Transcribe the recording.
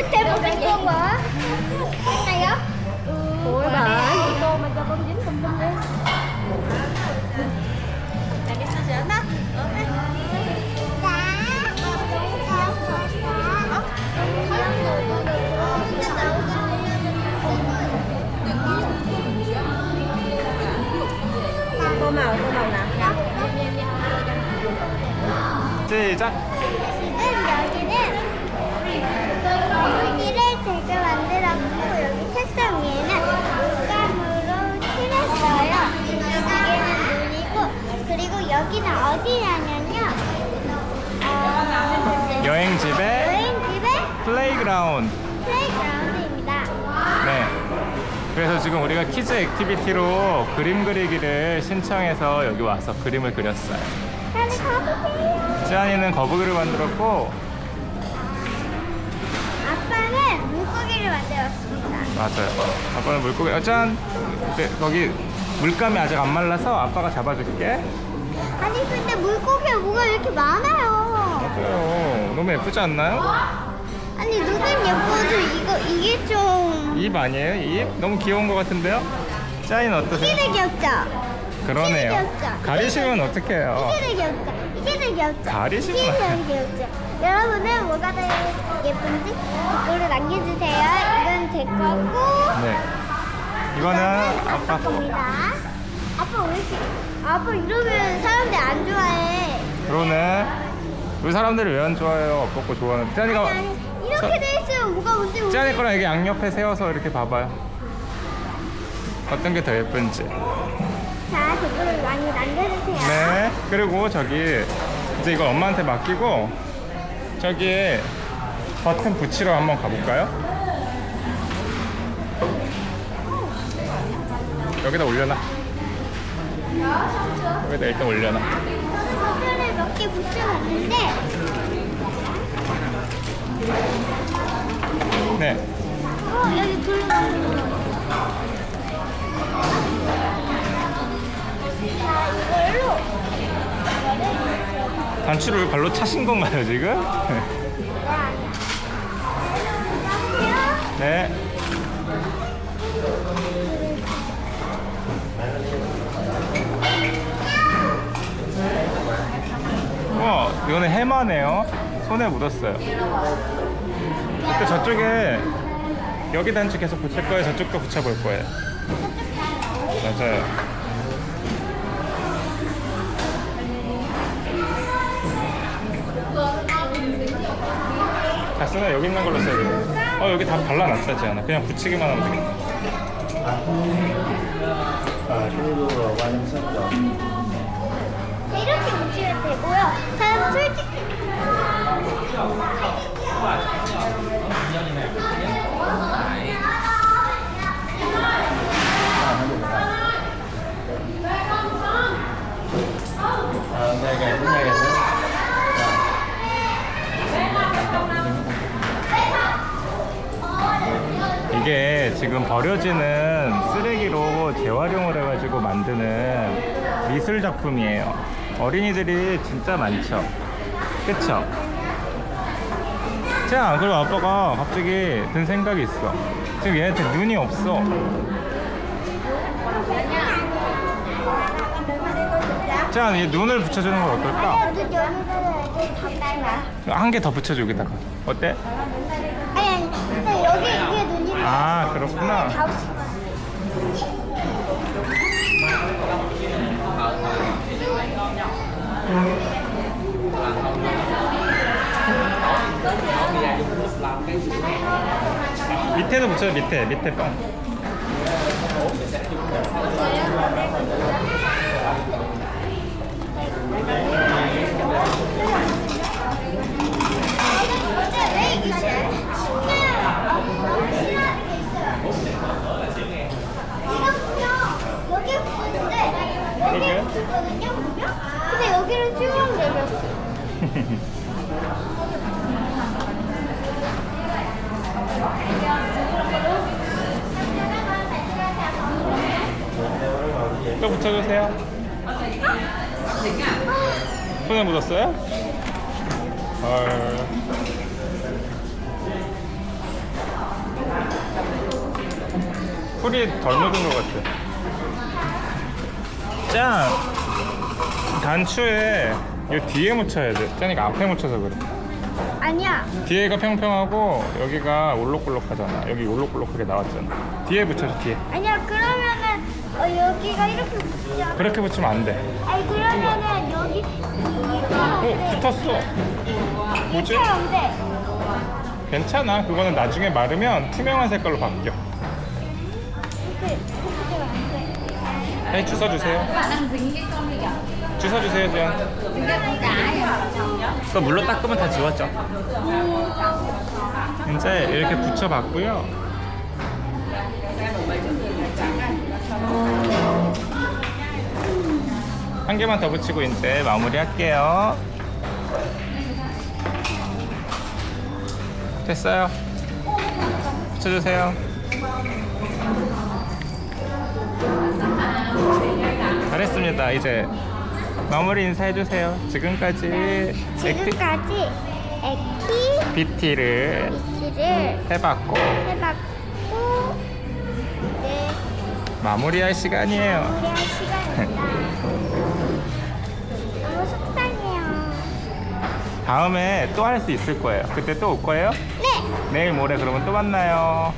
con hả? Cái này á? Ủa bà ơi, tô mà cho con dính tùm lum đi. Tô màu, tô màu nào? 시작. 지금 여기는 플레이그라운드. 플레이그라운드입니다. 네. 그래서 지금 우리가 키즈 액티비티로 그림 그리기를 신청해서 여기 와서 그림을 그렸어요. 지안이는 거북이를 만들었고, 아빠는 물고기를 만들었습니다. 맞아요. 아빠는 물고기, 어, 짠! 네, 거기 물감이 아직 안 말라서 아빠가 잡아줄게. 아니 근데 물고기가 뭐가 이렇게 많아요. 맞아요. 너무 예쁘지 않나요? 아니 눈은 예뻐도 이거 이게 좀 입 아니에요? 입? 너무 귀여운 것 같은데요? 짠이는 어떠세요? 이게 더 귀엽죠? 그러네요. 귀엽죠? 가리시면 어떡해요? 이게 더 귀엽죠? 이게 더 귀엽죠? 가리시면 이게 더 귀엽죠? 여러분은 뭐가 더 예쁜지 댓글로 남겨주세요. 이건 제 거고 네. 이거는 아빠 거. 겁니다. 아빠 왜 이렇게 아빠 이러면 사람들 안 좋아해. 그러네. 우리 사람들이 왜 안 좋아해요? 아빠 거 좋아하는. 짠이가 아니, 아니 이렇게 돼 있으면 뭐가 문제 없 짠이 거랑 여기 양옆에 세워서 이렇게 봐봐요. 어떤 게 더 예쁜지. 자 댓글을 많이 남겨주세요. 네. 그리고 저기 이제 이거 엄마한테 맡기고 저기 버튼 붙이러 한번 가볼까요? 여기다 올려놔. 여기다 일단 올려놔. 버튼을 몇 개 붙여놨는데 네. 어 여기 단추를 발로 차신 건가요 지금? 네. 우와, 이거는 해마네요. 손에 묻었어요. 또 저쪽에 여기 단추 계속 붙일 거예요. 저쪽도 붙여볼 거예요. 맞아요. 자, 쓰나 여기 있는 걸로 써야 돼. 어, 여기 다 발라놨다, 지않아 그냥 붙이기만 하면 되겠다. Rồi 이렇게 붙이면 되고요. 지금 버려지는 쓰레기로 재활용을 해가지고 만드는 미술 작품이에요. 어린이들이 진짜 많죠. 그쵸? 자, 그리고 아빠가 갑자기 든 생각이 있어. 지금 얘한테 눈이 없어. 자, 얘 눈을 붙여주는 건 어떨까? 한 개더 여기다가. 어때? 아니 여기 아, 그렇구나. 밑에도 붙여요, 밑에. 밑에 뻥. 근데 왜 이게 신기해요? 신기하는 게 있어요. 이거는요 여기 붙는데 여기 여기요? 붙거든요 보면 근데 여기를 쭉 내렸어. 또 붙여주세요. 손에 묻었어요? 헐. 풀이 덜 묻은 것 같아. 짠! 단추에 이 뒤에 묻혀야 돼. 짠이가 앞에 묻혀서 그래. 아니야. 뒤에가 평평하고 여기가 올록볼록하잖아. 여기 올록볼록하게 나왔잖아. 뒤에 붙여줘 뒤에. 아니야. 그러면은 어, 여기가 이렇게 붙이잖아. 그렇게 붙이면 안 돼. 아니 그러면은 여기 오 돼. 붙었어. 뭐지? 이처럼 돼. 괜찮아. 그거는 나중에 마르면 투명한 색깔로 바뀌어. 이렇게 이렇게 안 돼. 네, 주워 주세요. 주워 주세요, 지연. 또 물로 닦으면 다 지웠죠. 이제 이렇게 붙여봤고요. 한 개만 더 붙이고 이제 마무리할게요. 됐어요. 붙여주세요. 잘했습니다. 이제 마무리 인사해주세요. 지금까지 액티 지금까지 액티 BT를 비티를 해봤고 해봤고 이제 마무리할 시간이에요. 마무리할 시간입니다. 너무 속상해요. 다음에 또 할 수 있을 거예요. 그때 또 올 거예요? 네. 내일 모레 그러면 또 만나요.